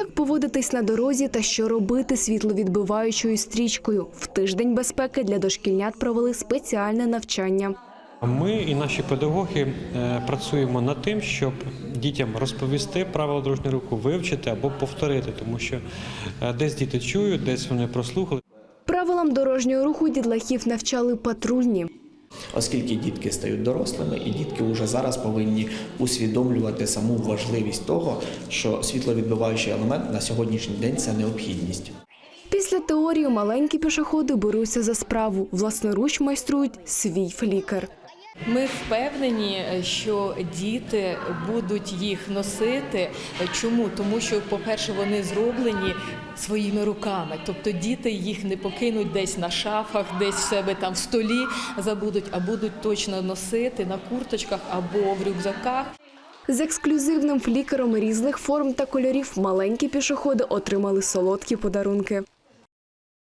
Як поводитись на дорозі та що робити світловідбиваючою стрічкою? В тиждень безпеки для дошкільнят провели спеціальне навчання. Ми і наші педагоги е, працюємо над тим, щоб дітям розповісти правила дорожнього руху, вивчити або повторити, тому що е, десь діти чують, десь вони прослухали. Правилам дорожнього руху дітлахів навчали патрульні. Оскільки дітки стають дорослими, і дітки вже зараз повинні усвідомлювати саму важливість того, що світловідбиваючий елемент на сьогоднішній день це необхідність. Після теорії маленькі пішоходи беруться за справу, власноруч майструють свій флікер. Ми впевнені, що діти будуть їх носити. Чому? Тому що, по-перше, вони зроблені своїми руками. Тобто діти їх не покинуть десь на шафах, десь в себе там в столі забудуть, а будуть точно носити на курточках або в рюкзаках. З ексклюзивним флікером різних форм та кольорів маленькі пішоходи отримали солодкі подарунки.